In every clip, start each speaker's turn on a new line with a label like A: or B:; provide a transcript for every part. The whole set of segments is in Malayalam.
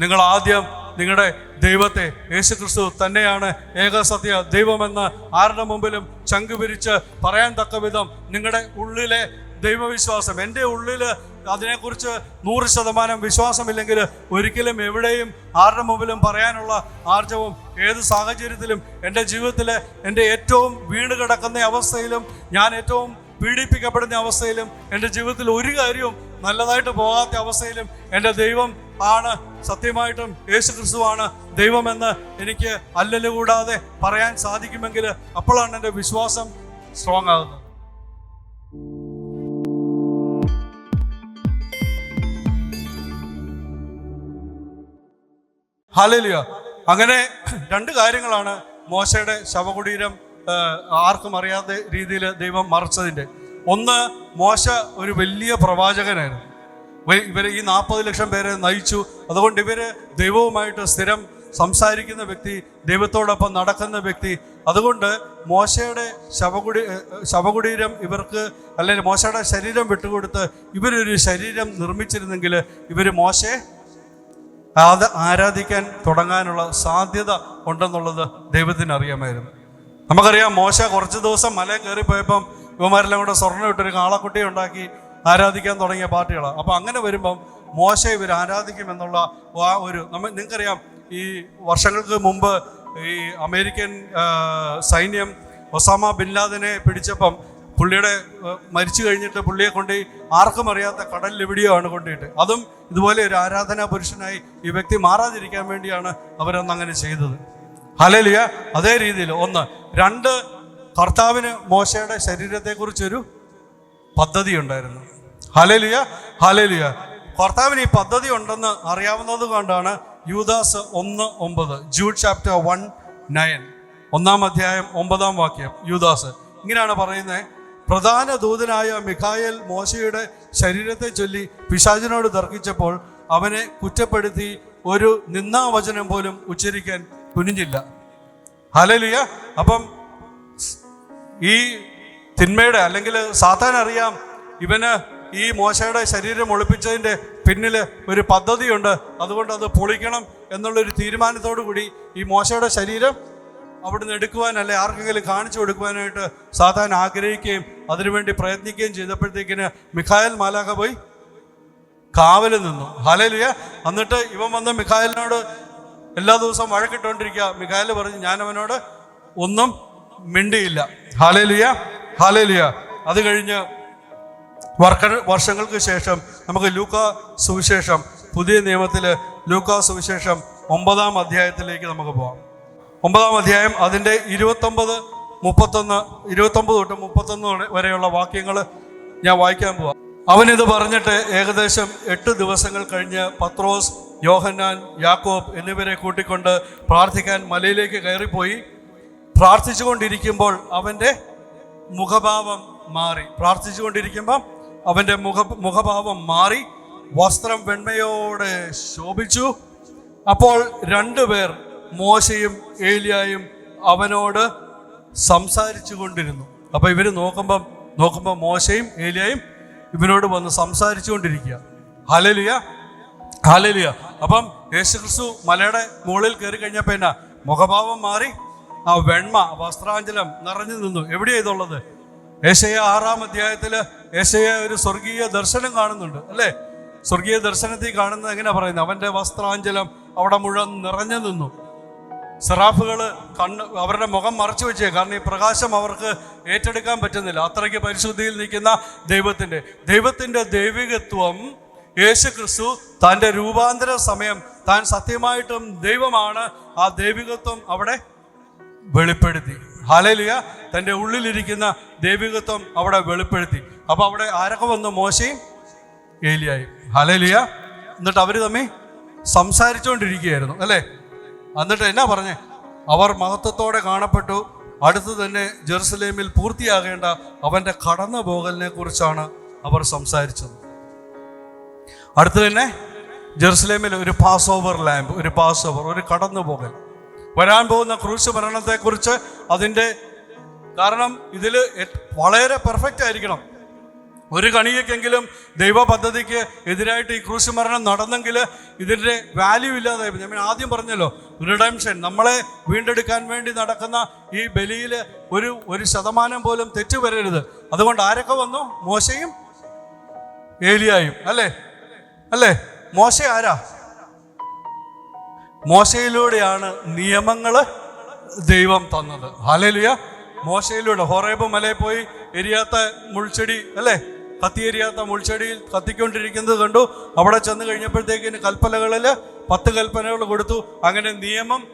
A: നിങ്ങൾ ആദ്യം നിങ്ങളുടെ ദൈവത്തെ യേശു ക്രിസ്തു തന്നെയാണ് ഏകസത്യ ദൈവമെന്ന് ആരുടെ മുമ്പിലും ചങ്കു പിരിച്ച് പറയാൻ തക്ക വിധം നിങ്ങളുടെ ഉള്ളിലെ ദൈവവിശ്വാസം എന്റെ ഉള്ളിൽ അതിനെക്കുറിച്ച് നൂറ് ശതമാനം വിശ്വാസമില്ലെങ്കിൽ ഒരിക്കലും എവിടെയും ആരുടെ മുമ്പിലും പറയാനുള്ള ആർജവും ഏത് സാഹചര്യത്തിലും എന്റെ ജീവിതത്തിലെ എന്റെ ഏറ്റവും വീണ് കിടക്കുന്ന അവസ്ഥയിലും ഞാൻ ഏറ്റവും പീഡിപ്പിക്കപ്പെടുന്ന അവസ്ഥയിലും എന്റെ ജീവിതത്തിൽ ഒരു കാര്യവും നല്ലതായിട്ട് പോകാത്ത അവസ്ഥയിലും എന്റെ ദൈവം ആണ്. സത്യമായിട്ടും യേശു ക്രിസ്തുവാണ് ദൈവമെന്ന് എനിക്ക് അല്ലല് കൂടാതെ പറയാൻ സാധിക്കുമെങ്കിൽ അപ്പോഴാണ് എന്റെ വിശ്വാസം സ്ട്രോങ് ആകുന്നത്. ഹാലലിയ അങ്ങനെ രണ്ട് കാര്യങ്ങളാണ് മോശയുടെ ശവകുടീരം ആർക്കും അറിയാത്ത രീതിയിൽ ദൈവം മറച്ചതിന്റെ. ഒന്ന് മോശ ഒരു വലിയ പ്രവാചകനായിരുന്നു. ഇവർ ഈ നാൽപ്പത് ലക്ഷം പേരെ നയിച്ചു. അതുകൊണ്ട് ഇവർ ദൈവവുമായിട്ട് സ്ഥിരം സംസാരിക്കുന്ന വ്യക്തി ദൈവത്തോടൊപ്പം നടക്കുന്ന വ്യക്തി. അതുകൊണ്ട് മോശയുടെ ശവകുടി ശവകുടീരം ഇവർക്ക് അല്ലെങ്കിൽ മോശയുടെ ശരീരം വിട്ടുകൊടുത്ത് ഇവരൊരു ശരീരം നിർമ്മിച്ചിരുന്നെങ്കിൽ ഇവർ മോശയെ അത് ആരാധിക്കാൻ തുടങ്ങാനുള്ള സാധ്യത ഉണ്ടെന്നുള്ളത് ദൈവത്തിന് അറിയാമായിരുന്നു നമുക്കറിയാം മോശ കുറച്ച് ദിവസം മല കയറിപ്പോയപ്പം ഇവന്മാരെല്ലാം കൂടെ സ്വർണം ഇട്ടൊരു കാളക്കുട്ടിയെ ഉണ്ടാക്കി ആരാധിക്കാൻ തുടങ്ങിയ പാർട്ടികളാണ് അപ്പോൾ അങ്ങനെ വരുമ്പം മോശ ഇവർ ആരാധിക്കുമെന്നുള്ള ആ ഒരു നമ്മൾ നിങ്ങൾക്കറിയാം ഈ വർഷങ്ങൾക്ക് മുമ്പ് ഈ അമേരിക്കൻ സൈന്യം ഒസാമ ബിൻ ലാദനെ പിടിച്ചപ്പം പുള്ളിയുടെ മരിച്ചു കഴിഞ്ഞിട്ട് പുള്ളിയെ കൊണ്ട് ആർക്കും അറിയാത്ത കടലിൽ എവിടെയോ ആണ് കൊണ്ടിട്ട്. അതും ഇതുപോലെ ഒരു ആരാധനാ പുരുഷനായി ഈ വ്യക്തി മാറാതിരിക്കാൻ വേണ്ടിയാണ് അവരന്ന് അങ്ങനെ ചെയ്തത്. ഹലലിയ അതേ രീതിയിൽ ഒന്ന് രണ്ട് കർത്താവിന് മോശയുടെ ശരീരത്തെക്കുറിച്ചൊരു പദ്ധതി ഉണ്ടായിരുന്നു ഹലലിയ ഹലലിയ കർത്താവിന് ഈ പദ്ധതി ഉണ്ടെന്ന് അറിയാവുന്നത് കൊണ്ടാണ് യൂദാസ് ഒന്ന് ഒമ്പത് ജൂഡ് ചാപ്റ്റർ വൺ നയൻ ഒന്നാം അധ്യായം ഒമ്പതാം വാക്യം യൂദാസ്. ഇങ്ങനെയാണ് പറയുന്നത് പ്രധാന ദൂതനായ മിഖായൽ മോശയുടെ ശരീരത്തെ ചൊല്ലി പിശാചിനോട് തർക്കിച്ചപ്പോൾ അവനെ കുറ്റപ്പെടുത്തി ഒരു നിന്നാവചനം പോലും ഉച്ചരിക്കാൻ കുനിഞ്ഞില്ല. ഹലലിയ അപ്പം ഈ തിന്മയുടെ അല്ലെങ്കിൽ സാത്താൻ അറിയാം. ഇവന് ഈ മോശയുടെ ശരീരം ഒളിപ്പിച്ചതിന്റെ പിന്നിൽ ഒരു പദ്ധതിയുണ്ട്. അതുകൊണ്ട് അത് പൊളിക്കണം എന്നുള്ളൊരു തീരുമാനത്തോടു കൂടി ഈ മോശയുടെ ശരീരം അവിടുന്ന് എടുക്കുവാൻ അല്ലെ ആർക്കെങ്കിലും കാണിച്ചു കൊടുക്കുവാനായിട്ട് സാത്താൻ ആഗ്രഹിക്കുകയും അതിനുവേണ്ടി പ്രയത്നിക്കുകയും ചെയ്തപ്പോഴത്തേക്കിന് മിഖായൽ മാലാഖ പോയി കാവലിൽ നിന്നു. ഹലലിയ എന്നിട്ട് ഇവൻ വന്ന് മിഖായലിനോട് എല്ലാ ദിവസവും വഴക്കിട്ടുകൊണ്ടിരിക്കുക. മിഖായൽ പറഞ്ഞു ഞാനവനോട് ഒന്നും മിണ്ടിയില്ല. ഹാലേലിയ ഹാലേലിയ അത് കഴിഞ്ഞ് വർക്ക വർഷങ്ങൾക്ക് ശേഷം നമുക്ക് ലൂക്ക സുവിശേഷം പുതിയ നിയമത്തിൽ ലൂക്ക സുവിശേഷം ഒമ്പതാം അധ്യായത്തിലേക്ക് നമുക്ക് പോവാം. ഒമ്പതാം അധ്യായം അതിന്റെ ഇരുപത്തൊമ്പത് മുപ്പത്തൊന്ന് ഇരുപത്തൊമ്പത് തൊട്ട് മുപ്പത്തൊന്ന് വരെയുള്ള വാക്യങ്ങൾ ഞാൻ വായിക്കാൻ പോവാം. അവനിത് പറഞ്ഞിട്ട് ഏകദേശം എട്ട് ദിവസങ്ങൾ കഴിഞ്ഞ് പത്രോസ് യോഹന്നാൻ യാക്കോബ് എന്നിവരെ കൂട്ടിക്കൊണ്ട് പ്രാർത്ഥിക്കാൻ മലയിലേക്ക് കയറിപ്പോയി. പ്രാർത്ഥിച്ചുകൊണ്ടിരിക്കുമ്പോൾ അവന്റെ മുഖഭാവം മാറി. പ്രാർത്ഥിച്ചുകൊണ്ടിരിക്കുമ്പം അവന്റെ മുഖ മുഖഭാവം മാറി. വസ്ത്രം വെണ്മയോടെ ശോഭിച്ചു. അപ്പോൾ രണ്ടുപേർ മോശയും ഏലിയായും അവനോട് സംസാരിച്ചു കൊണ്ടിരുന്നു അപ്പൊ ഇവർ നോക്കുമ്പം നോക്കുമ്പോൾ മോശയും ഏലിയായും ഇവനോട് വന്ന് സംസാരിച്ചു കൊണ്ടിരിക്കുക ഹലലിയ ഹലലിയ അപ്പം യേശുക്രിസ്തു മലയുടെ മുകളിൽ കയറി കഴിഞ്ഞപ്പോൾ എന്നാ? മുഖഭാവം മാറി. ആ വെണ്മ വസ്ത്രാഞ്ചലം നിറഞ്ഞു നിന്നു. എവിടെയാ ഇതുള്ളത്? ഏശയ ആറാം അധ്യായത്തിൽ ഏശയ ഒരു സ്വർഗീയ ദർശനം കാണുന്നുണ്ട് അല്ലേ? സ്വർഗീയ ദർശനത്തിൽ കാണുന്നത് എങ്ങനെ പറയുന്നത്? അവന്റെ വസ്ത്രാഞ്ചലം അവിടെ മുഴുവൻ നിറഞ്ഞു നിന്നു. സെറാഫുകൾ കണ്ണ് അവരുടെ മുഖം മറച്ചു വെച്ചേ കാരണം ഈ പ്രകാശം അവർക്ക് ഏറ്റെടുക്കാൻ പറ്റുന്നില്ല. അത്രയ്ക്ക് പരിശുദ്ധിയിൽ നിൽക്കുന്ന ദൈവത്തിന്റെ ദൈവത്തിന്റെ ദൈവികത്വം യേശു ക്രിസ്തു തന്റെ രൂപാന്തര സമയം താൻ സത്യമായിട്ടും ദൈവമാണ് ആ ദൈവികത്വം അവിടെ വെളിപ്പെടുത്തി. ഹാലലിയ തന്റെ ഉള്ളിലിരിക്കുന്ന ദൈവികത്വം അവിടെ വെളിപ്പെടുത്തി. അപ്പോൾ അവിടെ ആരൊക്കെ വന്നു? മോശയും ഏലിയായി. ഹലലിയ എന്നിട്ട് അവർ തമ്മിൽ സംസാരിച്ചുകൊണ്ടിരിക്കുകയായിരുന്നു. അല്ലേ? എന്നിട്ട് എന്നാ പറഞ്ഞേ? അവർ മഹത്വത്തോടെ കാണപ്പെട്ടു. അടുത്ത് തന്നെ ജെറുസലേമിൽ പൂർത്തിയാകേണ്ട അവന്റെ കടന്നു പോകലിനെ കുറിച്ചാണ് അവർ സംസാരിച്ചത്. അടുത്ത് തന്നെ ജെറുസലേമിൽ ഒരു പാസ് ഓവർ ലാമ്പ് ഒരു പാസ് ഓവർ ഒരു കടന്നു പോകൽ വരാൻ പോകുന്ന ക്രൂശ് ഭരണത്തെക്കുറിച്ച് അതിന്റെ കാരണം ഇതിൽ വളരെ പെർഫെക്റ്റ് ആയിരിക്കണം. ഒരു കണികയ്ക്കെങ്കിലും ദൈവ പദ്ധതിക്ക് എതിരായിട്ട് ഈ ക്രൂശ് മരണം നടന്നെങ്കിൽ ഇതിന്റെ വാല്യൂ ഇല്ലാതായി ഞാൻ ആദ്യം പറഞ്ഞല്ലോ റിഡംഷൻ നമ്മളെ വീണ്ടെടുക്കാൻ വേണ്ടി നടക്കുന്ന ഈ ബലിയിൽ ഒരു ഒരു ശതമാനം പോലും തെറ്റ് വരരുത്. അതുകൊണ്ട് ആരൊക്കെ വന്നു? മോശയും ഏലിയായും. അല്ലേ? അല്ലേ? മോശ ആരാ? മോശയിലൂടെയാണ് നിയമങ്ങൾ ദൈവം തന്നത്. ഹാലേലുയ മോശയിലൂടെ. ഹൊറേബ് മലയിൽ പോയി എരിയാത്ത മുൾച്ചെടി അല്ലേ? കത്തി എരിയാത്ത മുൾച്ചെടിയിൽ കത്തിക്കൊണ്ടിരിക്കുന്നത് കണ്ടു. അവിടെ ചെന്ന് കഴിഞ്ഞപ്പോഴത്തേക്കിന് കൽപ്പനകളിൽ പത്ത് കൽപ്പനകൾ കൊടുത്തു. അങ്ങനെ നിയമം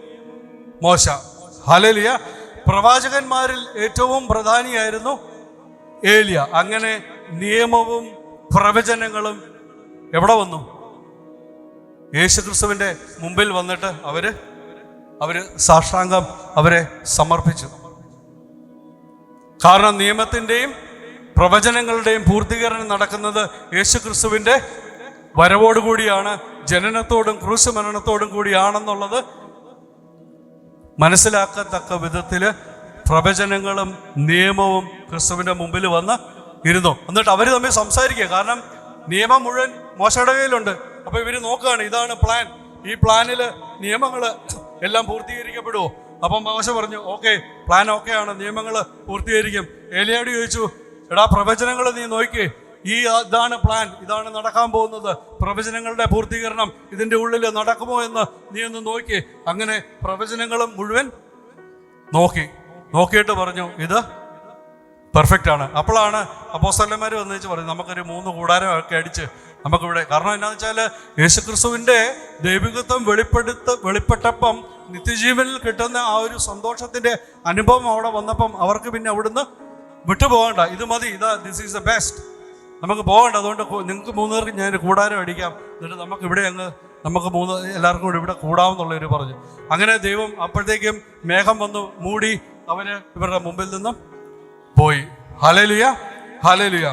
A: മോശ. ഹാലേലിയ പ്രവാചകന്മാരിൽ ഏറ്റവും പ്രധാനിയായിരുന്നു ഏലിയ. അങ്ങനെ നിയമവും പ്രവചനങ്ങളും എവിടെ വന്നു? യേശുക്രിസ്തുവിന്റെ മുമ്പിൽ വന്നിട്ട് അവർ അവർ സാഷ്ടാംഗം അവരെ സമർപ്പിച്ചു. കാരണം നിയമത്തിന്റെയും പ്രവചനങ്ങളുടെയും പൂർത്തീകരണം നടക്കുന്നത് യേശുക്രിസ്തുവിന്റെ വരവോടുകൂടിയാണ്. ജനനത്തോടും ക്രൂശ് മരണത്തോടും കൂടിയാണെന്നുള്ളത് മനസ്സിലാക്കത്തക്ക വിധത്തിൽ പ്രവചനങ്ങളും നിയമവും ക്രിസ്തുവിന്റെ മുമ്പിൽ വന്ന് ഇരുന്നു. എന്നിട്ട് അവർ തമ്മിൽ സംസാരിക്കുക. കാരണം നിയമം മുഴുവൻ മോശയുടെ കയ്യിലുണ്ട് അപ്പൊ ഇവർ നോക്കുകയാണ് ഇതാണ് പ്ലാൻ ഈ പ്ലാനിൽ നിയമങ്ങൾ എല്ലാം പൂർത്തീകരിക്കപ്പെടുമോ അപ്പം മോശ പറഞ്ഞു ഓക്കെ പ്ലാൻ ഓക്കെ ആണ് നിയമങ്ങൾ പൂർത്തീകരിക്കും. ഏലിയാടി ചോദിച്ചു എടാ പ്രവചനങ്ങൾ നീ നോക്കിയേ ഈ ഇതാണ് പ്ലാൻ ഇതാണ് നടക്കാൻ പോകുന്നത്. പ്രവചനങ്ങളുടെ പൂർത്തീകരണം ഇതിന്റെ ഉള്ളിൽ നടക്കുമോ എന്ന് നീ ഒന്ന് നോക്കി. അങ്ങനെ പ്രവചനങ്ങളും മുഴുവൻ നോക്കി. നോക്കിയിട്ട് പറഞ്ഞു ഇത് പെർഫെക്റ്റ് ആണ്. അപ്പോഴാണ് അപ്പോസ്തലന്മാർ വന്നു വെച്ച് പറഞ്ഞു നമുക്കൊരു മൂന്ന് കൂടാരം ഒക്കെ അടിച്ച് നമുക്കിവിടെ കാരണം എന്താണെന്ന് വെച്ചാൽ യേശുക്രിസ്തുവിന്റെ ദൈവികത്വം വെളിപ്പെടുത്ത വെളിപ്പെട്ടപ്പം നിത്യജീവനിൽ കിട്ടുന്ന ആ ഒരു സന്തോഷത്തിന്റെ അനുഭവം അവിടെ വന്നപ്പം അവർക്ക് പിന്നെ അവിടുന്ന് വിട്ടുപോകണ്ട. ഇത് മതി ഇതാ ദിസ് ഈസ് ദ ബെസ്റ്റ് നമുക്ക് പോകണ്ട അതുകൊണ്ട് നിങ്ങൾക്ക് മൂന്ന് പേർക്ക് ഞാൻ കൂടാരം അടിക്കാം. എന്നിട്ട് നമുക്ക് ഇവിടെ അങ്ങ് നമുക്ക് മൂന്ന് എല്ലാവർക്കും കൂടി ഇവിടെ ഒരു പറഞ്ഞു. അങ്ങനെ ദൈവം അപ്പോഴത്തേക്കും മേഘം വന്നു മൂടി അവർ ഇവരുടെ മുമ്പിൽ നിന്നും പോയി. ഹലലുയ ഹലലുയ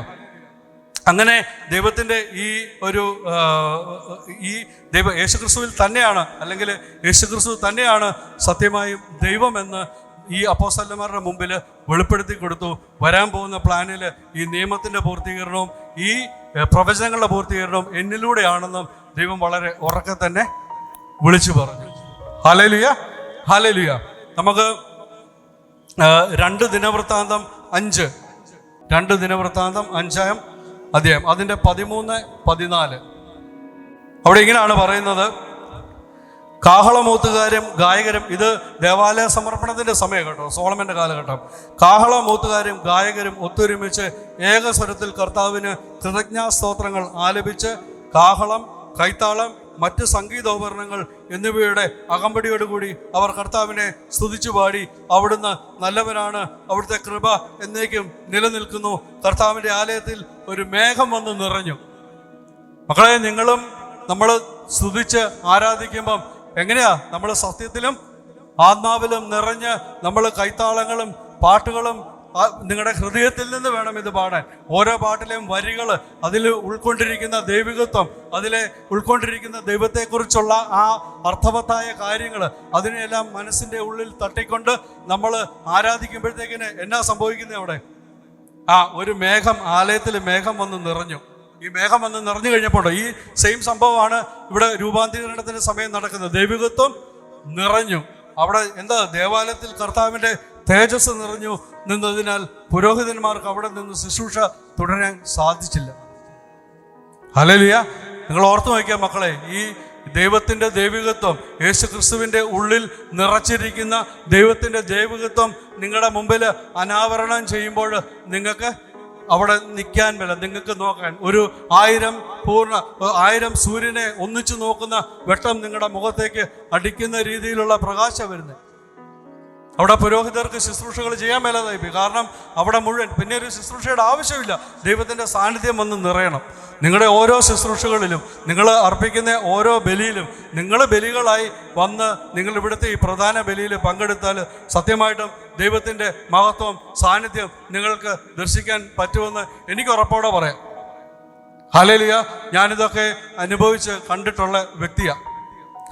A: അങ്ങനെ ദൈവത്തിന്റെ ഈ ഒരു ഈ ദൈവ യേശുക്രിസ്തുവിൽ തന്നെയാണ് അല്ലെങ്കിൽ യേശുക്രിസ്തു തന്നെയാണ് സത്യമായും ദൈവമെന്ന് ഈ അപ്പോസ്തലന്മാരുടെ മുമ്പിൽ വെളിപ്പെടുത്തി കൊടുത്തു. വരാൻ പോകുന്ന പ്ലാനിൽ ഈ നിയമത്തിന്റെ പൂർത്തീകരണവും ഈ പ്രവചനങ്ങളുടെ പൂർത്തീകരണവും എന്നിലൂടെയാണെന്നും ദൈവം വളരെ ഉറക്കെ തന്നെ വിളിച്ചു പറഞ്ഞു. ഹലലുയ ഹലലുയ നമുക്ക് രണ്ട് ദിനവൃത്താന്തം അഞ്ച്. രണ്ട് ദിനവൃത്താന്തം അഞ്ചാം അധ്യായം അതിന്റെ പതിമൂന്ന് പതിനാല്. അവിടെ ഇങ്ങനെയാണ് പറയുന്നത്. കാഹളമൂത്തുകാരും ഗായകരും ഇത് ദേവാലയ സമർപ്പണത്തിന്റെ സമയം കേട്ടോ സോളമന്റെ കാലഘട്ടം. കാഹളമൂത്തുകാരും ഗായകരും ഒത്തൊരുമിച്ച് ഏകസ്വരത്തിൽ കർത്താവിന് കൃതജ്ഞാസ്തോത്രങ്ങൾ ആലപിച്ച് കാഹളം കൈത്താളം മറ്റ് സംഗീതോപകരണങ്ങൾ എന്നിവയുടെ അകമ്പടിയോടുകൂടി അവർ കർത്താവിനെ സ്തുതിച്ചു പാടി. അവിടുന്ന് നല്ലവനാണ്. അവിടുത്തെ കൃപ എന്നേക്കും നിലനിൽക്കുന്നു. കർത്താവിന്റെ ആലയത്തിൽ ഒരു മേഘം വന്ന് നിറഞ്ഞു. മക്കളെ നിങ്ങളും നമ്മൾ സ്തുതിച്ച് ആരാധിക്കുമ്പം എങ്ങനെയാ നമ്മൾ സത്യത്തിലും ആത്മാവിലും നിറഞ്ഞ് നമ്മൾ കൈത്താളങ്ങളും പാട്ടുകളും നിങ്ങളുടെ ഹൃദയത്തിൽ നിന്ന് വേണം ഇത് പാടാൻ. ഓരോ പാട്ടിലെയും വരികൾ അതിൽ ഉൾക്കൊണ്ടിരിക്കുന്ന ദൈവികത്വം അതിലെ ഉൾക്കൊണ്ടിരിക്കുന്ന ദൈവത്തെക്കുറിച്ചുള്ള ആ അർത്ഥവത്തായ കാര്യങ്ങൾ അതിനെല്ലാം മനസ്സിന്റെ ഉള്ളിൽ തട്ടിക്കൊണ്ട് നമ്മൾ ആരാധിക്കുമ്പോഴത്തേക്കിന് എന്നാ സംഭവിക്കുന്നത് അവിടെ? ആ ഒരു മേഘം ആലയത്തിൽ മേഘം വന്ന് നിറഞ്ഞു. ഈ മേഘം വന്ന് നിറഞ്ഞു കഴിഞ്ഞപ്പോൾ ഈ സെയിം സംഭവമാണ് ഇവിടെ രൂപാന്തരീകരണത്തിന്റെ സമയം നടക്കുന്നത്. ദൈവികത്വം നിറഞ്ഞു. അവിടെ എന്താ? ദേവാലയത്തിൽ കർത്താവിന്റെ തേജസ് നിറഞ്ഞു നിന്നതിനാൽ പുരോഹിതന്മാർക്ക് അവിടെ നിന്ന് ശുശ്രൂഷ തുടരാൻ സാധിച്ചില്ല. ഹലലിയ നിങ്ങൾ ഓർത്തു നോക്കിയ മക്കളെ ഈ ദൈവത്തിന്റെ ദൈവികത്വം യേശു ക്രിസ്തുവിന്റെ ഉള്ളിൽ നിറച്ചിരിക്കുന്ന ദൈവത്തിന്റെ ദൈവികത്വം നിങ്ങളുടെ മുമ്പിൽ അനാവരണം ചെയ്യുമ്പോൾ നിങ്ങൾക്ക് അവിടെ നിൽക്കാൻ മേല നിങ്ങൾക്ക് നോക്കാൻ. ഒരു ആയിരം പൂർണ ആയിരം സൂര്യനെ ഒന്നിച്ചു നോക്കുന്ന വെട്ടം നിങ്ങളുടെ മുഖത്തേക്ക് അടിക്കുന്ന രീതിയിലുള്ള പ്രകാശം വരുന്നത്. അവിടെ പുരോഹിതർക്ക് ശുശ്രൂഷകൾ ചെയ്യാൻ മേലാതായി പോയി. കാരണം അവിടെ മുഴുവൻ പിന്നെ ഒരു ശുശ്രൂഷയുടെ ആവശ്യമില്ല. ദൈവത്തിന്റെ സാന്നിധ്യം വന്ന് നിറയണം. നിങ്ങളുടെ ഓരോ ശുശ്രൂഷകളിലും നിങ്ങൾ അർപ്പിക്കുന്ന ഓരോ ബലിയിലും നിങ്ങൾ ബലികളായി വന്ന് നിങ്ങൾ ഇവിടുത്തെ ഈ പ്രധാന ബലിയിൽ പങ്കെടുത്താൽ സത്യമായിട്ടും ദൈവത്തിന്റെ മഹത്വം സാന്നിധ്യം നിങ്ങൾക്ക് ദർശിക്കാൻ പറ്റുമെന്ന് എനിക്ക് ഉറപ്പോടെ പറയാം. ഹലേലിയ ഞാനിതൊക്കെ അനുഭവിച്ച് കണ്ടിട്ടുള്ള വ്യക്തിയാണ്.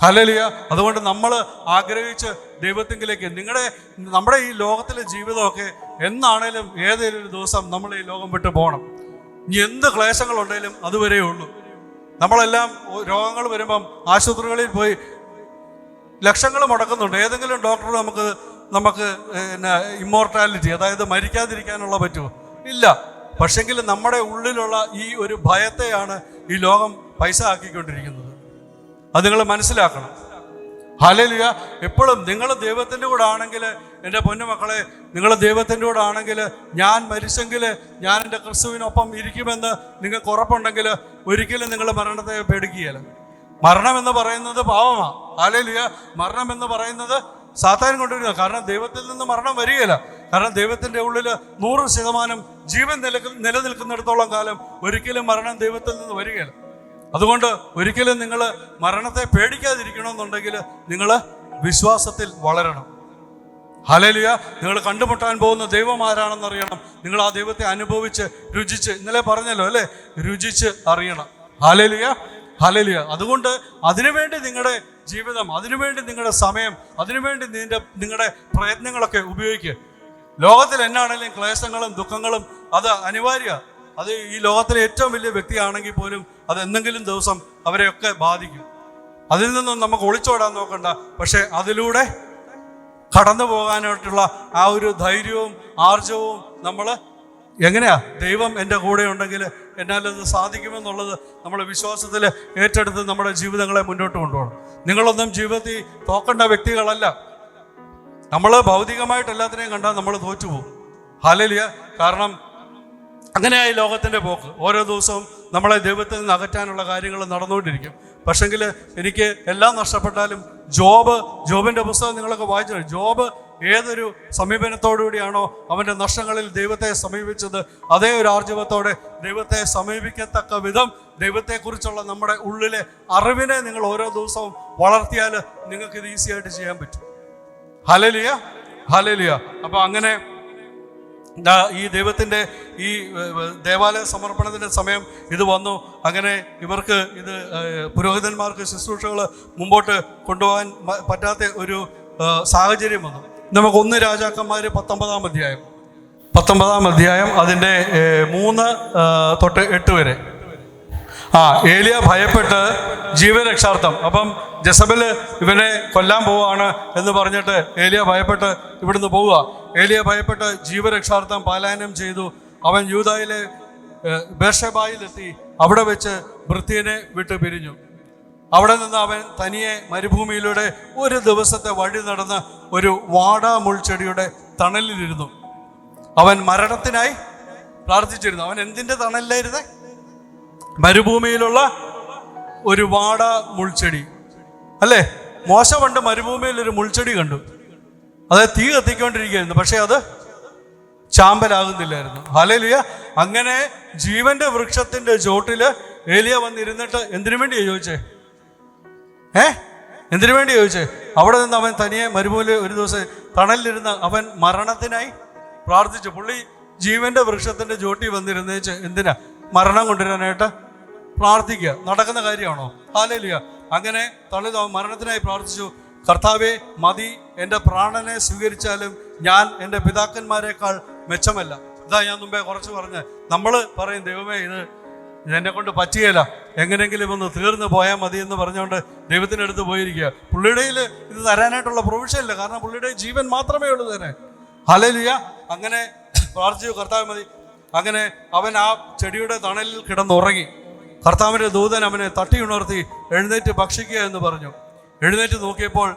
A: ഹലലിയ അതുകൊണ്ട് നമ്മൾ ആഗ്രഹിച്ച് ദൈവത്തിങ്കിലേക്ക് നിങ്ങളുടെ നമ്മുടെ ഈ ലോകത്തിലെ ജീവിതമൊക്കെ എന്നാണേലും ഏതെങ്കിലും ഒരു ദിവസം നമ്മൾ ഈ ലോകം വിട്ടു പോകണം ഇനി എന്ത് ക്ലേശങ്ങളുണ്ടെങ്കിലും അതുവരേ ഉള്ളൂ. നമ്മളെല്ലാം രോഗങ്ങൾ വരുമ്പം ആശുപത്രികളിൽ പോയി ലക്ഷങ്ങൾ മുടക്കുന്നുണ്ട്. ഏതെങ്കിലും ഡോക്ടർ നമുക്ക് നമുക്ക് പിന്നെ ഇമ്മോർട്ടാലിറ്റി അതായത് മരിക്കാതിരിക്കാനുള്ള പറ്റുമോ? ഇല്ല. പക്ഷെങ്കിൽ നമ്മുടെ ഉള്ളിലുള്ള ഈ ഒരു ഭയത്തെയാണ് ഈ ലോകം പൈസ ആക്കിക്കൊണ്ടിരിക്കുന്നത്. അത് നിങ്ങൾ മനസ്സിലാക്കണം. ഹലലിയ എപ്പോഴും നിങ്ങൾ ദൈവത്തിന്റെ കൂടെ ആണെങ്കിൽ എന്റെ പൊന്നുമക്കളെ നിങ്ങൾ ദൈവത്തിന്റെ കൂടെ ആണെങ്കിൽ ഞാൻ മരിച്ചെങ്കിൽ ഞാൻ എന്റെ ക്രിസ്തുവിനൊപ്പം ഇരിക്കുമെന്ന് നിങ്ങൾക്ക് ഉറപ്പുണ്ടെങ്കിൽ ഒരിക്കലും നിങ്ങൾ മരണത്തെ പേടിക്കുകയില്ല. മരണം എന്ന് പറയുന്നത് പാവമാണ് ഹലലിയ മരണം എന്ന് പറയുന്നത് സാത്താൻ കൊണ്ടുവരിക കാരണം ദൈവത്തിൽ നിന്ന് മരണം വരികയില്ല. കാരണം ദൈവത്തിന്റെ ഉള്ളിൽ നൂറ് ശതമാനം ജീവൻ നില നിലനിൽക്കുന്നിടത്തോളം കാലം ഒരിക്കലും മരണം ദൈവത്തിൽ നിന്ന് വരികയില്ല. അതുകൊണ്ട് ഒരിക്കലും നിങ്ങൾ മരണത്തെ പേടിക്കാതിരിക്കണമെന്നുണ്ടെങ്കിൽ നിങ്ങൾ വിശ്വാസത്തിൽ വളരണം. ഹലലിയ നിങ്ങൾ കണ്ടുമുട്ടാൻ പോകുന്ന ദൈവം ആരാണെന്ന് അറിയണം നിങ്ങൾ ആ ദൈവത്തെ അനുഭവിച്ച് രുചിച്ച് ഇന്നലെ പറഞ്ഞല്ലോ അല്ലേ? രുചിച്ച് അറിയണം. ഹലലിയ ഹലലിയ അതുകൊണ്ട് അതിനുവേണ്ടി നിങ്ങളുടെ ജീവിതം അതിനുവേണ്ടി നിങ്ങളുടെ സമയം അതിനുവേണ്ടി നിന്റെ നിങ്ങളുടെ പ്രയത്നങ്ങളൊക്കെ ഉപയോഗിക്കുക. ലോകത്തിൽ എന്നാണെങ്കിലും ക്ലേശങ്ങളും ദുഃഖങ്ങളും അത് അനിവാര്യ അത് ഈ ലോകത്തിലെ ഏറ്റവും വലിയ വ്യക്തിയാണെങ്കിൽ പോലും അത് എന്തെങ്കിലും ദിവസം അവരെയൊക്കെ ബാധിക്കും. അതിൽ നിന്നും നമുക്ക് ഒളിച്ചോടാൻ നോക്കണ്ട. പക്ഷെ അതിലൂടെ കടന്നു പോകാനായിട്ടുള്ള ആ ഒരു ധൈര്യവും ആർജവും നമ്മൾ എങ്ങനെയാ? ദൈവം എന്റെ കൂടെ ഉണ്ടെങ്കിൽ എന്നാലത് സാധിക്കുമെന്നുള്ളത് നമ്മൾ വിശ്വാസത്തിൽ ഏറ്റെടുത്ത് നമ്മുടെ ജീവിതങ്ങളെ മുന്നോട്ട് കൊണ്ടുപോകണം. നിങ്ങളൊന്നും ജീവിതത്തിൽ തോക്കേണ്ട വ്യക്തികളല്ല. നമ്മൾ ഭൗതികമായിട്ട് എല്ലാത്തിനെയും കണ്ടാൽ നമ്മൾ തോറ്റുപോകും. ഹാലലിയ കാരണം അങ്ങനെയായി ലോകത്തിന്റെ പോക്ക്. ഓരോ ദിവസവും നമ്മളെ ദൈവത്തിൽ നിന്ന് അകറ്റാനുള്ള കാര്യങ്ങൾ നടന്നുകൊണ്ടിരിക്കും. പക്ഷെങ്കിൽ എനിക്ക് എല്ലാം നഷ്ടപ്പെട്ടാലും ജോബ് ജോബിന്റെ പുസ്തകം നിങ്ങളൊക്കെ വായിച്ചു ജോബ് ഏതൊരു സമീപനത്തോടുകൂടിയാണോ അവന്റെ നഷ്ടങ്ങളിൽ ദൈവത്തെ സമീപിച്ചത് അതേ ഒരു ആർജവത്തോടെ ദൈവത്തെ സമീപിക്കത്തക്ക വിധം ദൈവത്തെക്കുറിച്ചുള്ള നമ്മുടെ ഉള്ളിലെ അറിവിനെ നിങ്ങൾ ഓരോ ദിവസവും വളർത്തിയാൽ നിങ്ങൾക്ക് ഇത് ഈസിയായിട്ട് ചെയ്യാൻ പറ്റും. ഹലലിയ ഹലലിയ അപ്പോൾ അങ്ങനെ ഈ ദൈവത്തിന്റെ ഈ ദേവാലയ സമർപ്പണത്തിന്റെ സമയം ഇത് വന്നു. അങ്ങനെ ഇവർക്ക് ഇത് പുരോഹിതന്മാർക്ക് ശുശ്രൂഷകൾ മുമ്പോട്ട് കൊണ്ടുപോകാൻ പറ്റാത്ത ഒരു സാഹചര്യം വന്നു. നമുക്ക് ഒന്ന് രാജാക്കന്മാർ പത്തൊമ്പതാം അധ്യായം. പത്തൊമ്പതാം അധ്യായം അതിന്റെ മൂന്ന് തൊട്ട് എട്ട് വരെ. ആ ഏലിയ ഭയപ്പെട്ട് ജീവരക്ഷാർത്ഥം. അപ്പം ജസബൽ ഇവനെ കൊല്ലാൻ പോവാണ് എന്ന് പറഞ്ഞിട്ട് ഏലിയ ഭയപ്പെട്ട് ഇവിടുന്ന് പോവുക. ഏലിയ ഭയപ്പെട്ട് ജീവരക്ഷാർത്ഥം പാലായനം ചെയ്തു. അവൻ യൂതായിലെ ബേഷബായിലെത്തി അവിടെ വെച്ച് വൃത്തിയനെ വിട്ട് പിരിഞ്ഞു. അവിടെ നിന്ന് അവൻ തനിയെ മരുഭൂമിയിലൂടെ ഒരു ദിവസത്തെ വഴി നടന്ന് ഒരു വാടാ മുൾച്ചെടിയുടെ തണലിലിരുന്നു. അവൻ മരണത്തിനായി പ്രാർത്ഥിച്ചിരുന്നു. അവൻ എന്തിന്റെ തണലിലായിരുന്നേ? മരുഭൂമിയിലുള്ള ഒരു വാട മുൾച്ചെടി. അല്ലേ? മോശ പണ്ട് മരുഭൂമിയിൽ ഒരു മുൾച്ചെടി കണ്ടു. അത് തീ കത്തിക്കൊണ്ടിരിക്കുകയായിരുന്നു. പക്ഷേ അത് ചാമ്പലാകുന്നില്ലായിരുന്നു. ഹലലിയ അങ്ങനെ ജീവന്റെ വൃക്ഷത്തിന്റെ ചോട്ടിൽ ഏലിയ വന്നിരുന്നിട്ട് എന്തിനു വേണ്ടിയാ ചോദിച്ചേ? ഏ? എന്തിനു വേണ്ടി ചോദിച്ചേ? അവിടെ നിന്ന് അവൻ തനിയെ മരുഭൂമിയിൽ ഒരു ദിവസം തണലിലിരുന്ന് അവൻ മരണത്തിനായി പ്രാർത്ഥിച്ചു. പുള്ളി ജീവന്റെ വൃക്ഷത്തിന്റെ ചോട്ടി വന്നിരുന്നേച്ച് എന്തിനാ? മരണം കൊണ്ടുവരാനായിട്ട് പ്രാർത്ഥിക്കുക. നടക്കുന്ന കാര്യമാണോ? ഹാലേലിയ അങ്ങനെ തള്ളി മരണത്തിനായി പ്രാർത്ഥിച്ചു. കർത്താവെ മതി. എന്റെ പ്രാണനെ സ്വീകരിച്ചാലും ഞാൻ എന്റെ പിതാക്കന്മാരെക്കാൾ മെച്ചമല്ല. ഇതാ ഞാൻ മുമ്പേ കുറച്ച് പറഞ്ഞ്. നമ്മൾ പറയും ദൈവമേ ഇത് എന്നെ കൊണ്ട് പറ്റിയല്ല എങ്ങനെങ്കിലും ഒന്ന് തീർന്നു പോയാൽ മതി എന്ന് പറഞ്ഞുകൊണ്ട് ദൈവത്തിന്റെ അടുത്ത് പോയിരിക്കുക. പുള്ളിയുടെയിൽ ഇത് തരാനായിട്ടുള്ള പ്രൊവിഷൻ ഇല്ല. കാരണം പുള്ളിയുടെ ജീവൻ മാത്രമേ ഉള്ളൂ തന്നെ ഹലലിയ അങ്ങനെ പ്രാർത്ഥിച്ചു കർത്താവ് മതി. അങ്ങനെ അവൻ ആ ചെടിയുടെ തണലിൽ കിടന്നുറങ്ങി. കർത്താവിന്റെ ദൂതൻ അവനെ തട്ടി ഉണർത്തി എഴുന്നേറ്റ് ഭക്ഷിക്കുക എന്ന് പറഞ്ഞു. എഴുന്നേറ്റ് നോക്കിയപ്പോൾ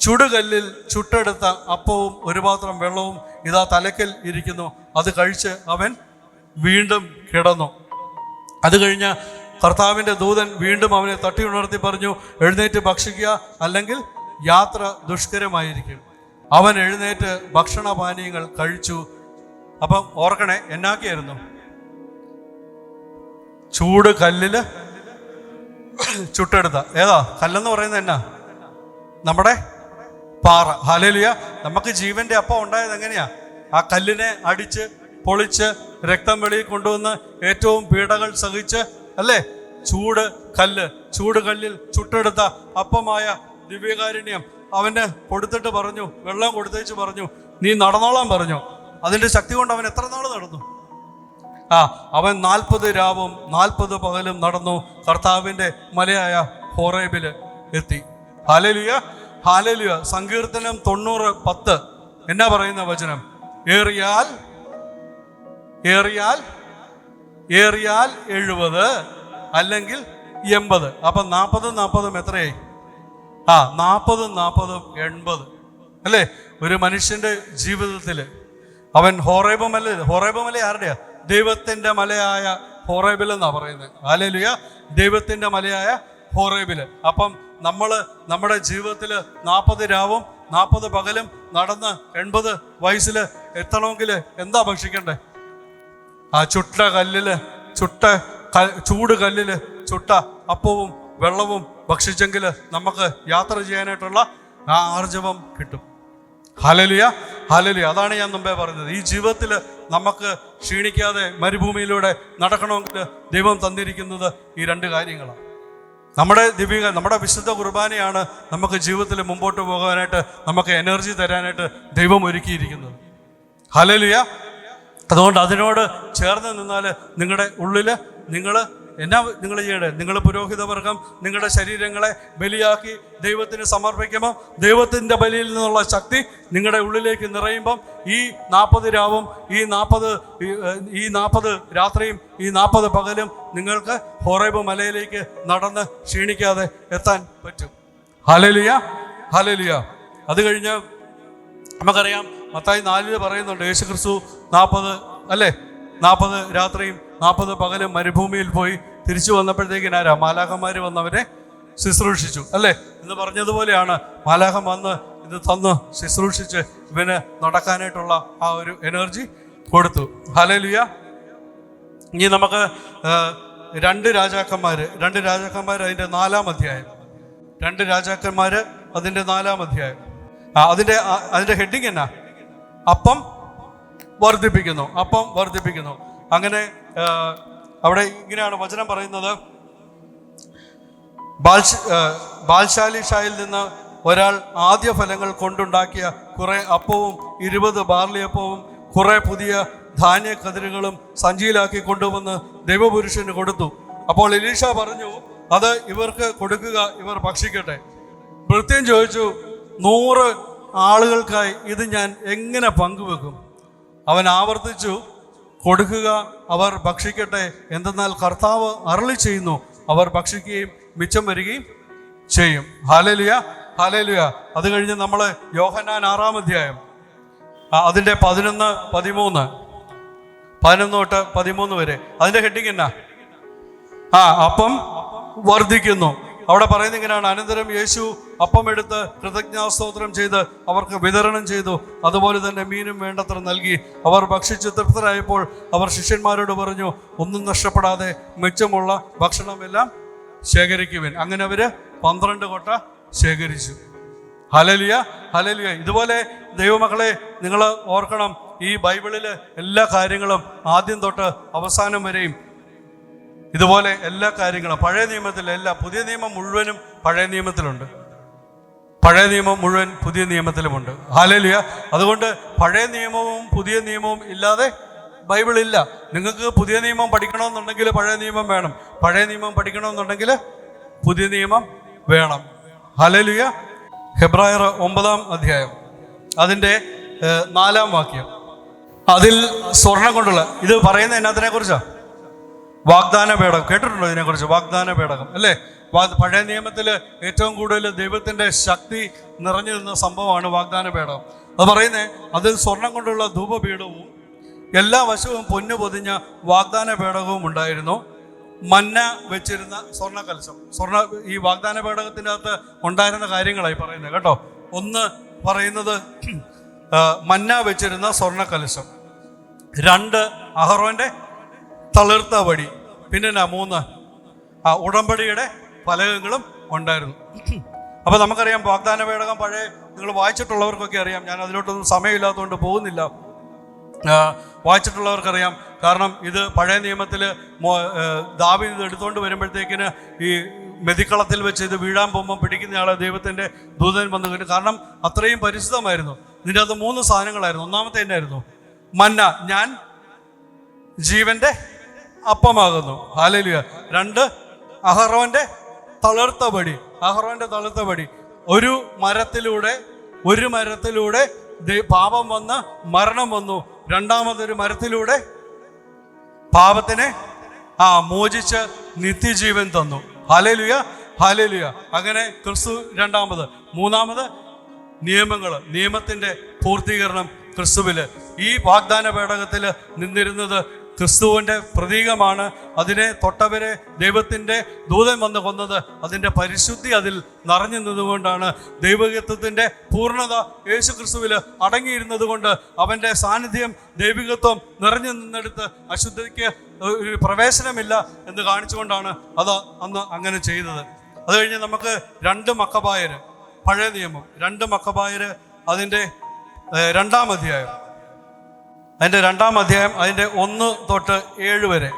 A: ചുടുകല്ലിൽ ചുട്ടെടുത്ത അപ്പവും ഒരു പാത്രം വെള്ളവും ഇതാ തലക്കൽ ഇരിക്കുന്നു. അത് കഴിച്ച് അവൻ വീണ്ടും കിടന്നു. അത് കഴിഞ്ഞ് കർത്താവിന്റെ ദൂതൻ വീണ്ടും അവനെ തട്ടി ഉണർത്തി പറഞ്ഞു എഴുന്നേറ്റ് ഭക്ഷിക്കുക അല്ലെങ്കിൽ യാത്ര ദുഷ്കരമായിരിക്കും. അവൻ എഴുന്നേറ്റ് ഭക്ഷണപാനീയങ്ങൾ കഴിച്ചു. അപ്പം ഓർക്കണേ എന്നാക്കിയായിരുന്നു? ചൂട് കല്ലിൽ ചുട്ടെടുത്ത. ഏതാ? കല്ലെന്ന് പറയുന്നത് എന്നാ? നമ്മുടെ പാറ. ഹലലിയ നമുക്ക് ജീവന്റെ അപ്പം ഉണ്ടായത് എങ്ങനെയാ? ആ കല്ലിനെ അടിച്ച് പൊളിച്ച് രക്തം വെളിയിൽ കൊണ്ടുവന്ന് ഏറ്റവും പീഡകൾ സഹിച്ച് അല്ലേ? ചൂട് കല്ല്. ചൂട് കല്ലിൽ ചുട്ടെടുത്ത അപ്പമായ ദിവ്യകാരുണ്യം അവന് കൊടുത്തിട്ട് പറഞ്ഞു വെള്ളം കൊടുത്തേച്ച് പറഞ്ഞു നീ നടന്നോളാൻ പറഞ്ഞു. അതിന്റെ ശക്തി കൊണ്ട് അവൻ എത്ര നാൾ നടന്നു? ആ അവൻ നാൽപ്പത് രാവും നാൽപ്പത് പകലും നടന്നു കർത്താവിന്റെ മലയായ ഹോറേബിൽ എത്തി. ഹാലലുയ ഹാലലുയ സങ്കീർത്തനം തൊണ്ണൂറ് പത്ത്. എന്നാ പറയുന്ന വചനം? ഏറിയാൽ ഏറിയാൽ ഏറിയാൽ എഴുപത് അല്ലെങ്കിൽ എൺപത്. അപ്പം നാൽപ്പതും നാൽപ്പതും എത്രയായി? ആ നാൽപ്പതും നാൽപ്പതും എൺപത്. അല്ലേ? ഒരു മനുഷ്യന്റെ ജീവിതത്തിൽ. അവൻ ഹോറേബ മല ഹോറേബ മല ആരുടെയാ ദൈവത്തിന്റെ മലയായ ഹോറേബിൽ എന്നാ പറയുന്നത്? ആലേലുയ ദൈവത്തിന്റെ മലയായ ഹോറേബിൽ. അപ്പം നമ്മൾ നമ്മുടെ ജീവിതത്തിൽ നാൽപ്പത് രാവും നാൽപ്പത് പകലും നടന്ന് എൺപത് വയസ്സിൽ എത്തണമെങ്കിൽ എന്താ ഭക്ഷിക്കണ്ടേ? ആ ചുട്ട കല്ലിൽ ചുട്ട ചൂട് കല്ലിൽ ചുട്ട അപ്പവും വെള്ളവും ഭക്ഷിച്ചെങ്കിൽ നമുക്ക് യാത്ര ചെയ്യാനായിട്ടുള്ള ആ ആർജവം കിട്ടും. ഹലലിയ ഹലലിയ അതാണ് ഞാൻ മുമ്പേ പറഞ്ഞത്. ഈ ജീവിതത്തിൽ നമുക്ക് ക്ഷീണിക്കാതെ മരുഭൂമിയിലൂടെ നടക്കണമെങ്കിൽ ദൈവം തന്നിരിക്കുന്നത് ഈ രണ്ട് കാര്യങ്ങളാണ്. നമ്മുടെ ദിവ്യ നമ്മുടെ വിശുദ്ധ കുർബാനയാണ് നമുക്ക് ജീവിതത്തിൽ മുമ്പോട്ട് പോകാനായിട്ട് നമുക്ക് എനർജി തരാനായിട്ട് ദൈവം ഒരുക്കിയിരിക്കുന്നത്. ഹലലിയ അതുകൊണ്ട് അതിനോട് ചേർന്ന് നിന്നാൽ നിങ്ങളുടെ ഉള്ളിൽ നിങ്ങൾ എന്നാ നിങ്ങൾ ചെയ്യേണ്ടത് നിങ്ങൾ പുരോഹിതവർഗം നിങ്ങളുടെ ശരീരങ്ങളെ ബലിയാക്കി ദൈവത്തിന് സമർപ്പിക്കുമ്പം ദൈവത്തിന്റെ ബലിയിൽ നിന്നുള്ള ശക്തി നിങ്ങളുടെ ഉള്ളിലേക്ക് നിറയുമ്പം ഈ നാൽപ്പത് രാവും ഈ നാൽപ്പത് ഈ നാൽപ്പത് രാത്രിയും ഈ നാൽപ്പത് പകലും നിങ്ങൾക്ക് ഹോറേബ് മലയിലേക്ക് നടന്ന് ക്ഷീണിക്കാതെ എത്താൻ പറ്റും. ഹലലിയ ഹലലിയ അത് കഴിഞ്ഞ് നമുക്കറിയാം മത്തായി നാലിൽ പറയുന്നുണ്ട് യേശു ക്രിസ്തു നാൽപ്പത് അല്ലേ? നാൽപ്പത് രാത്രിയും നാൽപ്പത് പകലും മരുഭൂമിയിൽ പോയി തിരിച്ചു വന്നപ്പോഴത്തേക്കിന് ആരാ? മാലാഖന്മാർ വന്നവരെ ശുശ്രൂഷിച്ചു അല്ലേ? എന്ന് പറഞ്ഞതുപോലെയാണ് മാലാഖം വന്ന് ഇത് തന്ന് ശുശ്രൂഷിച്ച് ഇവന് നടക്കാനായിട്ടുള്ള ആ ഒരു എനർജി കൊടുത്തു. ഹലലുയ ഇനി നമുക്ക് രണ്ട് രാജാക്കന്മാർ രണ്ട് രാജാക്കന്മാർ അതിന്റെ നാലാം അധ്യായം. രണ്ട് രാജാക്കന്മാർ അതിന്റെ നാലാം അധ്യായം. അതിന്റെ അതിന്റെ ഹെഡിങ് എന്നാ? അപ്പം വർദ്ധിപ്പിക്കുന്നു അപ്പം വർദ്ധിപ്പിക്കുന്നു. അങ്ങനെ അവിടെ ഇങ്ങനെയാണ് വചനം പറയുന്നത്. ബാൽഷ ആ, ബാൽശാലി ഷായിൽ നിന്ന് ഒരാൾ ആദ്യ ഫലങ്ങൾ കൊണ്ടുണ്ടാക്കിയ കുറെ അപ്പവും ഇരുപത് ബാർലിയപ്പവും കുറെ പുതിയ ധാന്യ കതിരുകളും സഞ്ചിയിലാക്കി കൊണ്ടുവന്ന് ദൈവപുരുഷന് കൊടുത്തു. അപ്പോൾ എലീഷ പറഞ്ഞു അത് ഇവർക്ക് കൊടുക്കുക ഇവർ ഭക്ഷിക്കട്ടെ. ഭൃത്യം ചോദിച്ചു നൂറ് ആളുകൾക്കായി ഇത് ഞാൻ എങ്ങനെ പങ്കുവെക്കും? അവൻ ആവർത്തിച്ചു കൊടുക്കുക അവർ ഭക്ഷിക്കട്ടെ. എന്തെന്നാൽ കർത്താവ് അരളി ചെയ്യുന്നു അവർ ഭക്ഷിക്കുകയും മിച്ചം വരികയും ചെയ്യും. ഹാലലിയ ഹാലലിയ അത് കഴിഞ്ഞ് നമ്മൾ യോഹന്നാൻ ആറാം അധ്യായം. അതിന്റെ പതിനൊന്ന് പതിമൂന്ന്. പതിനൊന്ന് തൊട്ട് പതിമൂന്ന് വരെ. അതിന്റെ ഹെഡിങ് എന്നാ? ആ അപ്പം വർദ്ധിക്കുന്നു. അവിടെ പറയുന്ന ഇങ്ങനെയാണ് അനന്തരം യേശു അപ്പം എടുത്ത് കൃതജ്ഞാസ്തോത്രം ചെയ്ത് അവർക്ക് വിതരണം ചെയ്തു. അതുപോലെ തന്നെ മീനും വേണ്ടത്ര നൽകി. അവർ ഭക്ഷിച്ച് തൃപ്തരായപ്പോൾ അവർ ശിഷ്യന്മാരോട് പറഞ്ഞു ഒന്നും നഷ്ടപ്പെടാതെ മിച്ചമുള്ള ഭക്ഷണമെല്ലാം ശേഖരിക്കുവിൻ. അങ്ങനെ അവർ പന്ത്രണ്ട് കൊട്ട ശേഖരിച്ചു. ഹലലിയ ഹലലിയ ഇതുപോലെ ദൈവമക്കളെ നിങ്ങൾ ഓർക്കണം ഈ ബൈബിളിൽ എല്ലാ കാര്യങ്ങളും ആദ്യം തൊട്ട് അവസാനം വരെയും ഇതുപോലെ എല്ലാ കാര്യങ്ങളും പഴയ നിയമത്തിൽ എല്ലാ പുതിയ നിയമം മുഴുവനും പഴയ നിയമത്തിലുണ്ട്. പഴയ നിയമം മുഴുവൻ പുതിയ നിയമത്തിലുമുണ്ട്. ഹാലലിയ അതുകൊണ്ട് പഴയ നിയമവും പുതിയ നിയമവും ഇല്ലാതെ ബൈബിൾ ഇല്ല നിങ്ങൾക്ക് പുതിയ നിയമം പഠിക്കണമെന്നുണ്ടെങ്കിൽ പഴയ നിയമം വേണം. പഴയ നിയമം പഠിക്കണമെന്നുണ്ടെങ്കിൽ പുതിയ നിയമം വേണം. ഹാലേലിയ ഹെബ്രായർ ഒമ്പതാം അധ്യായം. അതിന്റെ നാലാം വാക്യം. അതിൽ സ്വർണം കൊണ്ടുള്ള ഇത് പറയുന്നത് എന്നതിനെ കുറിച്ചാണ് വാഗ്ദാന പേടകം കേട്ടിട്ടുണ്ടോ ഇതിനെക്കുറിച്ച്? വാഗ്ദാന പേടകം അല്ലേ പഴയ നിയമത്തിൽ ഏറ്റവും കൂടുതൽ ദൈവത്തിന്റെ ശക്തി നിറഞ്ഞു നിന്ന സംഭവമാണ് വാഗ്ദാന പേടകം അത് പറയുന്നത് അതിൽ സ്വർണം കൊണ്ടുള്ള ധൂപപീഠവും എല്ലാ വശവും പൊന്നു പൊതിഞ്ഞ വാഗ്ദാന പേടകവും ഉണ്ടായിരുന്നു. മന്ന വെച്ചിരുന്ന സ്വർണ കലശം സ്വർണ ഈ വാഗ്ദാന പേടകത്തിന്റെ അകത്ത് ഉണ്ടായിരുന്ന കാര്യങ്ങളായി പറയുന്നത് കേട്ടോ? ഒന്ന് പറയുന്നത് മന്ന വെച്ചിരുന്ന സ്വർണ കലശം രണ്ട് അഹറോന്റെ തളിർത്ത വടി പിന്നെ എന്നാ മൂന്ന്. ആ ഉടമ്പടിയുടെ ഫലകങ്ങളും ഉണ്ടായിരുന്നു. അപ്പോൾ നമുക്കറിയാം വാഗ്ദാന പേടകം പഴയ നിങ്ങൾ വായിച്ചിട്ടുള്ളവർക്കൊക്കെ അറിയാം. ഞാൻ അതിലോട്ടൊന്നും സമയമില്ലാത്തതുകൊണ്ട് പോകുന്നില്ല. വായിച്ചിട്ടുള്ളവർക്കറിയാം. കാരണം ഇത് പഴയ നിയമത്തിൽ ദാവി ഇത് എടുത്തുകൊണ്ട് വരുമ്പോഴത്തേക്കിന് ഈ മെതിക്കളത്തിൽ വെച്ച് ഇത് വീഴാൻ പോകുമ്പോൾ പിടിക്കുന്നയാളെ ദൈവത്തിന്റെ ദൂതൻ വന്നു കാരണം അത്രയും പരിശുദ്ധമായിരുന്നു. ഇതിന്റെ അത് മൂന്ന് സാധനങ്ങളായിരുന്നു. ഒന്നാമത്തെ എന്നായിരുന്നു? മന്ന. ഞാൻ ജീവന്റെ അപ്പമാകുന്നു. ഹാലലിയ രണ്ട് അഹറോന്റെ തളർത്ത പടി അഹറോന്റെ തളർത്ത പടി ഒരു മരത്തിലൂടെ ഒരു മരത്തിലൂടെ പാപം വന്ന് മരണം വന്നു. രണ്ടാമതൊരു മരത്തിലൂടെ പാപത്തിനെ ആ മോചിച്ച് നിത്യജീവൻ തന്നു. ഹാലലിയ ഹാലലിയ അങ്ങനെ ക്രിസ്തു രണ്ടാമത്. മൂന്നാമത് നിയമങ്ങൾ നിയമത്തിന്റെ പൂർത്തീകരണം ക്രിസ്തുവിൽ. ഈ വാഗ്ദാന പേടകത്തിൽ നിന്നിരുന്നത് ക്രിസ്തുവിന്റെ പ്രതീകമാണ്. അതിനെ തൊട്ടവരെ ദൈവത്തിന്റെ ദൂതൻ വന്ന് കൊന്നത് അതിന്റെ പരിശുദ്ധി അതിൽ നിറഞ്ഞു നിന്നുകൊണ്ടാണ് ദൈവകത്വത്തിന്റെ പൂർണത യേശു ക്രിസ്തുവിൽ അടങ്ങിയിരുന്നത് കൊണ്ട് അവന്റെ സാന്നിധ്യം ദൈവികത്വം നിറഞ്ഞു നിന്നെടുത്ത് അശുദ്ധിക്ക് ഒരു പ്രവേശനമില്ല എന്ന് കാണിച്ചുകൊണ്ടാണ് അത് അന്ന് അങ്ങനെ ചെയ്തത്. അത് കഴിഞ്ഞ് നമുക്ക് രണ്ട് മക്കബായര് പഴയ നിയമം രണ്ട് മക്കബായര് അതിന്റെ രണ്ടാം അധ്യായം. അതിന്റെ രണ്ടാം അധ്യായം അതിന്റെ ഒന്ന് തൊട്ട് ഏഴ് വരെ.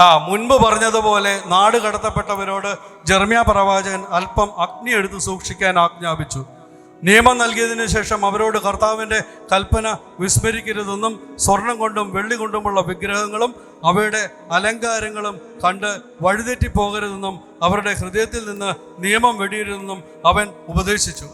A: ആ മുൻപ് പറഞ്ഞതുപോലെ നാട് കടത്തപ്പെട്ടവരോട് ജെർമ്യ പ്രവാചകൻ അല്പം അഗ്നി എടുത്ത് സൂക്ഷിക്കാൻ ആജ്ഞാപിച്ചു. നിയമം നൽകിയതിനു ശേഷം അവരോട് കർത്താവിന്റെ കൽപ്പന വിസ്മരിക്കരുതെന്നും സ്വർണം കൊണ്ടും വെള്ളി കൊണ്ടുമുള്ള വിഗ്രഹങ്ങളും അവയുടെ അലങ്കാരങ്ങളും കണ്ട് വഴിതെറ്റി പോകരുതെന്നും അവരുടെ ഹൃദയത്തിൽ നിന്ന് നിയമം വെടിയരുതെന്നും അവൻ ഉപദേശിച്ചു.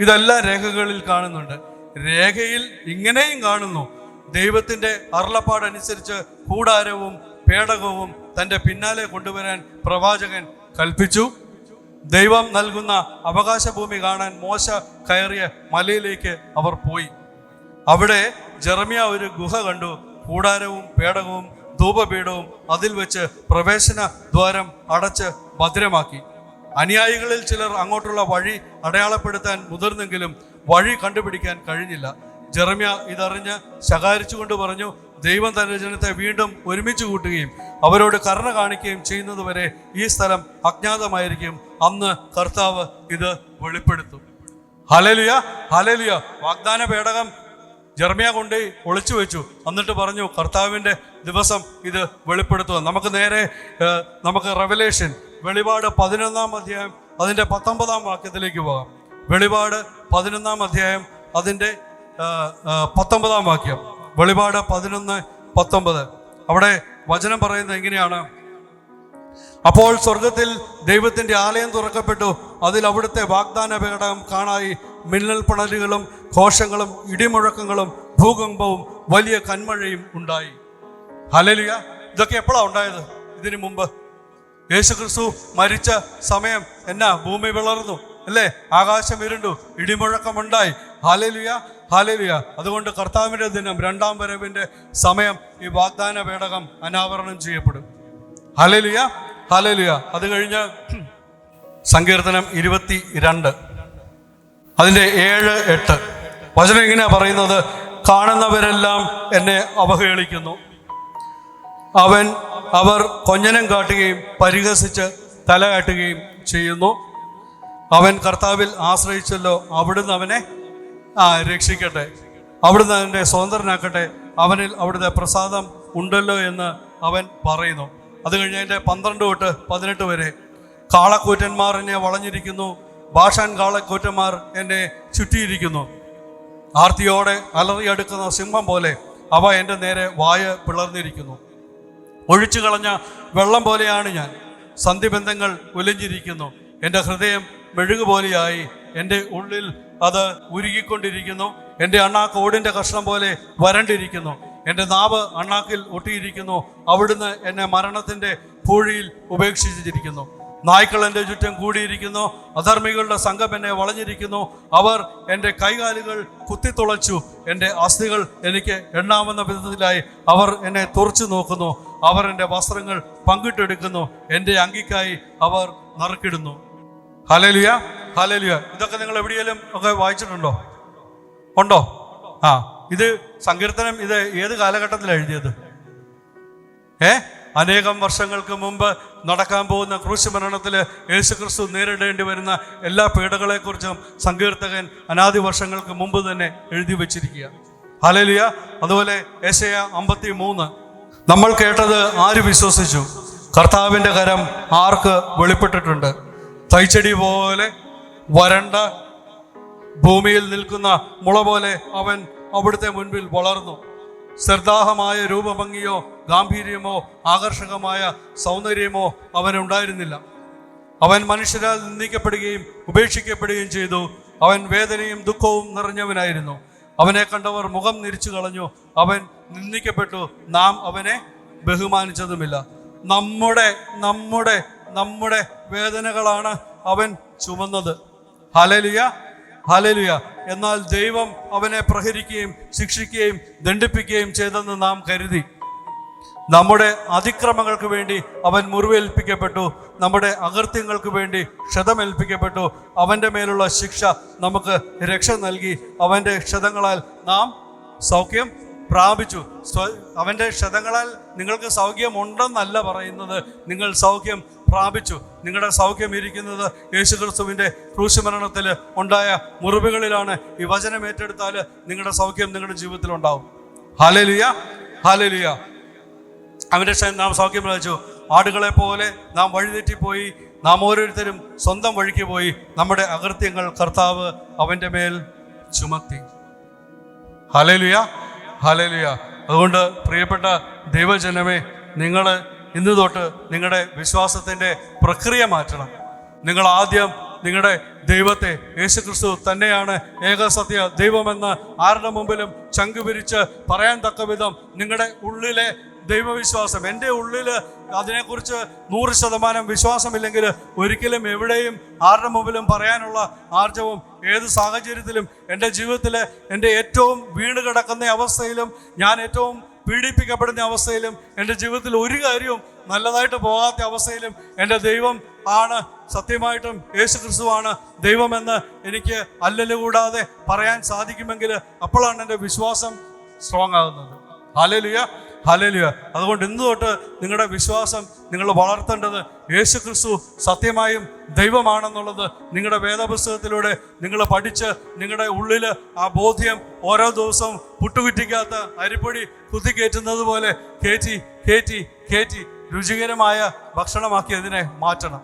A: ഇതെല്ലാം രേഖകളിൽ കാണുന്നുണ്ട്. രേഖയിൽ ഇങ്ങനെയും കാണുന്നു. ദൈവത്തിന്റെ അരുളപ്പാടനുസരിച്ച് കൂടാരവും പേടകവും തന്റെ പിന്നാലെ കൊണ്ടുവരാൻ പ്രവാചകൻ കൽപ്പിച്ചു. ദൈവം നൽകുന്ന അവകാശ ഭൂമി കാണാൻ മോശ കയറിയ മലയിലേക്ക് അവർ പോയി. അവിടെ ജെറമിയ ഒരു ഗുഹ കണ്ടു. കൂടാരവും പേടകവും ധൂപപീഠവും അതിൽ വെച്ച് പ്രവേശന ദ്വാരം അടച്ച് ഭദ്രമാക്കി. അനുയായികളിൽ ചിലർ അങ്ങോട്ടുള്ള വഴി അടയാളപ്പെടുത്താൻ മുതിർന്നെങ്കിലും വഴി കണ്ടുപിടിക്കാൻ കഴിഞ്ഞില്ല. ജെറമ്യ ഇതറിഞ്ഞ് ശകാരിച്ചുകൊണ്ട് പറഞ്ഞു ദൈവം തന്റെ ജനത്തെ വീണ്ടും ഒരുമിച്ച് കൂട്ടുകയും അവരോട് കരുണ കാണിക്കുകയും ചെയ്യുന്നതുവരെ ഈ സ്ഥലം അജ്ഞാതമായിരിക്കും. അന്ന് കർത്താവ് ഇത് വെളിപ്പെടുത്തും. ഹലലിയ ഹലലിയ വാഗ്ദാന പേടകം ജർമ്മിയ കൊണ്ട് ഒളിച്ചു വെച്ചു. എന്നിട്ട് പറഞ്ഞു കർത്താവിന്റെ ദിവസം ഇത് വെളിപ്പെടുത്തുക. നമുക്ക് നേരെ നമുക്ക് റെവലേഷൻ വെളിപാട് പതിനൊന്നാം അധ്യായം അതിന്റെ പത്തൊമ്പതാം വാക്യത്തിലേക്ക് പോകാം. വെളിപാട് പതിനൊന്നാം അധ്യായം അതിന്റെ പത്തൊമ്പതാം വാക്യം. വെളിപാട് പതിനൊന്ന് പത്തൊമ്പത്. അവിടെ വചനം പറയുന്നത് എങ്ങനെയാണ്? അപ്പോൾ സ്വർഗത്തിൽ ദൈവത്തിന്റെ ആലയം തുറക്കപ്പെട്ടു. അതിൽ അവിടുത്തെ വാഗ്ദാന പേടകം കാണായി. മിന്നൽ പണലുകളും ഘോഷങ്ങളും ഇടിമുഴക്കങ്ങളും ഭൂകമ്പവും വലിയ കന്മഴയും ഉണ്ടായി. ഹലലിയ ഇതൊക്കെ എപ്പോഴാണ് ഉണ്ടായത്? ഇതിനു മുമ്പ്. യേശുക്രിസ്തു മരിച്ച സമയം എന്നാ? ഭൂമി വിളർന്നു. അല്ലേ? ആകാശം ഇരുണ്ടു ഇടിമുഴക്കമുണ്ടായി. ഹാലലുയ ഹാലലുയ. അതുകൊണ്ട് കർത്താവിന്റെ ദിനം രണ്ടാം വരവിന്റെ സമയം ഈ വാഗ്ദാന പേടകം അനാവരണം ചെയ്യപ്പെടും. ഹലലുയ ഹലലുയ. അത് കഴിഞ്ഞ് സങ്കീർത്തനം ഇരുപത്തി രണ്ട് അതിന്റെ ഏഴ് എട്ട്. വചനം ഇങ്ങനെയാണ് പറയുന്നത് കാണുന്നവരെല്ലാം എന്നെ അവഹേളിക്കുന്നു. അവൻ അവർ കൊഞ്ഞനം കാട്ടുകയും പരിഹസിച്ച് തല കാട്ടുകയും ചെയ്യുന്നു. അവൻ കർത്താവിൽ ആശ്രയിച്ചല്ലോ. അവിടുന്ന് അവനെ ആ രക്ഷിക്കട്ടെ. അവിടുന്ന് അവന്റെ സ്വതന്ത്രനാക്കട്ടെ. അവനിൽ അവിടുത്തെ പ്രസാദം ഉണ്ടല്ലോ എന്ന് അവൻ പറയുന്നു. അത് കഴിഞ്ഞ് അതിന്റെ പന്ത്രണ്ട് തൊട്ട് പതിനെട്ട് വരെ കാളക്കൂറ്റന്മാർ എന്നെ വളഞ്ഞിരിക്കുന്നു. ഭാഷാൻ കാളക്കൂറ്റന്മാർ എന്നെ ചുറ്റിയിരിക്കുന്നു. ആർത്തിയോടെ അലറിയെടുക്കുന്ന സിംഹം പോലെ അവ എന്റെ നേരെ വായ പിളർന്നിരിക്കുന്നു. ഒഴിച്ചു കളഞ്ഞ വെള്ളം പോലെയാണ് ഞാൻ. സന്ധിബന്ധങ്ങൾ ഉലഞ്ഞിരിക്കുന്നു എന്റെ ഹൃദയം മെഴുകുപോലെയായി എന്റെ ഉള്ളിൽ അത് ഉരുകിക്കൊണ്ടിരിക്കുന്നു. എന്റെ അണ്ണാക്ക് ഓടിന്റെ കഷ്ണം പോലെ വരണ്ടിരിക്കുന്നു. എന്റെ നാവ് അണ്ണാക്കിൽ ഒട്ടിയിരിക്കുന്നു. അവിടുന്ന് എന്നെ മരണത്തിന്റെ പൂഴിയിൽ ഉപേക്ഷിച്ചിരിക്കുന്നു. നായ്ക്കൾ എന്റെ ചുറ്റും കൂടിയിരിക്കുന്നു. അധർമ്മികളുടെ സംഘം എന്നെ വളഞ്ഞിരിക്കുന്നു. അവർ എന്റെ കൈകാലുകൾ കുത്തിത്തുളച്ചു. എന്റെ അസ്ഥികൾ എനിക്ക് എണ്ണാവുന്ന വിധത്തിലായി അവർ എന്നെ തുറച്ചു നോക്കുന്നു. അവർ എന്റെ വസ്ത്രങ്ങൾ പങ്കിട്ടെടുക്കുന്നു. എന്റെ അങ്കിക്കായി അവർ നറുക്കിടുന്നു. ഹലലുയ ഹലലുയ. ഇതൊക്കെ നിങ്ങൾ എവിടെയെങ്കിലും ഒക്കെ വായിച്ചിട്ടുണ്ടോ? ഉണ്ടോ? ആ ഇത് സങ്കീർത്തനം ഇത് ഏത് കാലഘട്ടത്തിൽ എഴുതിയത്? ഏ? അനേകം വർഷങ്ങൾക്ക് മുമ്പ് നടക്കാൻ പോകുന്ന ക്രൂശ് മരണത്തിൽ യേശുക്രിസ്തു നേരിടേണ്ടി വരുന്ന എല്ലാ പീഡകളെക്കുറിച്ചും സങ്കീർത്തകൻ അനാദി വർഷങ്ങൾക്ക് മുമ്പ് തന്നെ എഴുതി വച്ചിരിക്കുക. ഹലലിയ. അതുപോലെ ഏശയ അമ്പത്തി മൂന്ന് നമ്മൾ കേട്ടത് ആര് വിശ്വസിച്ചു? കർത്താവിന്റെ കരം ആർക്ക് വെളിപ്പെട്ടിട്ടുണ്ട്? തൈച്ചെടി പോലെ വരണ്ട ഭൂമിയിൽ നിൽക്കുന്ന മുള പോലെ അവൻ അവിടുത്തെ മുൻപിൽ വളർന്നു. ശ്രദ്ധാഹമായ രൂപഭംഗിയോ ഗാംഭീര്യമോ ആകർഷകമായ സൗന്ദര്യമോ അവനുണ്ടായിരുന്നില്ല അവൻ മനുഷ്യരാൽ നിന്ദിക്കപ്പെടുകയും ഉപേക്ഷിക്കപ്പെടുകയും ചെയ്തു. അവൻ വേദനയും ദുഃഖവും നിറഞ്ഞവനായിരുന്നു. അവനെ കണ്ടവർ മുഖം നിരിച്ചു കളഞ്ഞു. അവൻ നിന്ദിക്കപ്പെട്ടു. നാം അവനെ ബഹുമാനിച്ചതുമില്ല. നമ്മുടെ നമ്മുടെ നമ്മുടെ വേദനകളാണ് അവൻ ചുമന്നത്. ഹലലിയ ഹലലിയ എന്നാൽ ദൈവം അവനെ പ്രഹരിക്കുകയും ശിക്ഷിക്കുകയും ദണ്ഡിപ്പിക്കുകയും ചെയ്തെന്ന് നാം കരുതി. നമ്മുടെ അതിക്രമങ്ങൾക്ക് വേണ്ടി അവൻ മുറിവേൽപ്പിക്കപ്പെട്ടു. നമ്മുടെ അകൃത്യങ്ങൾക്ക് വേണ്ടി ക്ഷതമേൽപ്പിക്കപ്പെട്ടു. അവന്റെ മേലുള്ള ശിക്ഷ നമുക്ക് രക്ഷ നൽകി. അവന്റെ ക്ഷതങ്ങളാൽ നാം സൗഖ്യം പ്രാപിച്ചു. അവന്റെ ക്ഷതങ്ങളാൽ നിങ്ങൾക്ക് സൗഖ്യമുണ്ടെന്നല്ല പറയുന്നത്. നിങ്ങൾ സൗഖ്യം പ്രാപിച്ചു. നിങ്ങളുടെ സൗഖ്യം ഇരിക്കുന്നത് യേശുക്രിസ്തുവിന്റെ ക്രൂശുമരണത്തിൽ ഉണ്ടായ മുറിവുകളിലാണ്. ഈ വചനം ഏറ്റെടുത്താൽ നിങ്ങളുടെ സൗഖ്യം നിങ്ങളുടെ ജീവിതത്തിൽ ഉണ്ടാവും ഹാലലിയ ഹാലലിയ അവന്റെ ക്ഷയം നാം സൗഖ്യം പ്രാപിച്ചു. ആടുകളെ പോലെ നാം വഴിതെറ്റിപ്പോയി. നാം ഓരോരുത്തരും സ്വന്തം വഴിക്ക് പോയി. നമ്മുടെ അകൃത്യങ്ങൾ കർത്താവ് അവന്റെ മേൽ ചുമത്തി. ഹലലുയ ഹലലുയ. അതുകൊണ്ട് പ്രിയപ്പെട്ട ദൈവജനമേ നിങ്ങൾ ഇന്ന് തൊട്ട് നിങ്ങളുടെ വിശ്വാസത്തിന്റെ പ്രക്രിയ മാറ്റണം. നിങ്ങൾ ആദ്യം നിങ്ങളുടെ ദൈവത്തെ യേശുക്രിസ്തു തന്നെയാണ് ഏകസത്യ ദൈവമെന്ന് ആരുടെ മുമ്പിലും ചങ്കു പിരിച്ച് പറയാൻ തക്ക വിധം നിങ്ങളുടെ ഉള്ളിലെ ദൈവവിശ്വാസം എന്റെ ഉള്ളിൽ അതിനെക്കുറിച്ച് നൂറ് ശതമാനം വിശ്വാസമില്ലെങ്കിൽ ഒരിക്കലും എവിടെയും ആരുടെ മുമ്പിലും പറയാനുള്ള ആർജവും ഏത് സാഹചര്യത്തിലും എന്റെ ജീവിതത്തിലെ എന്റെ ഏറ്റവും വീണ് കിടക്കുന്ന അവസ്ഥയിലും ഞാൻ ഏറ്റവും പീഡിപ്പിക്കപ്പെടുന്ന അവസ്ഥയിലും എന്റെ ജീവിതത്തിൽ ഒരു കാര്യവും നല്ലതായിട്ട് പോകാത്ത അവസ്ഥയിലും എന്റെ ദൈവം ആണ്. സത്യമായിട്ടും യേശു ക്രിസ്തുവാണ് ദൈവമെന്ന് എനിക്ക് അല്ലല് കൂടാതെ പറയാൻ സാധിക്കുമെങ്കിൽ അപ്പോഴാണ് എന്റെ വിശ്വാസം സ്ട്രോങ് ആകുന്നത്. ഹലലുയ ഹലലുയ അതുകൊണ്ട് ഇന്ന് തൊട്ട് നിങ്ങളുടെ വിശ്വാസം നിങ്ങൾ വളർത്തേണ്ടത് യേശു ക്രിസ്തു സത്യമായും ദൈവമാണെന്നുള്ളത് നിങ്ങളുടെ വേദപുസ്തകത്തിലൂടെ നിങ്ങൾ പഠിച്ച് നിങ്ങളുടെ ഉള്ളിൽ ആ ബോധ്യം ഓരോ ദിവസവും പുട്ടുകുറ്റിക്കാത്ത അരിപ്പൊടി കുത്തിക്കയറ്റുന്നത് പോലെ കയറ്റി കയറ്റി കയറ്റി രുചികരമായ ഭക്ഷണമാക്കി അതിനെ മാറ്റണം.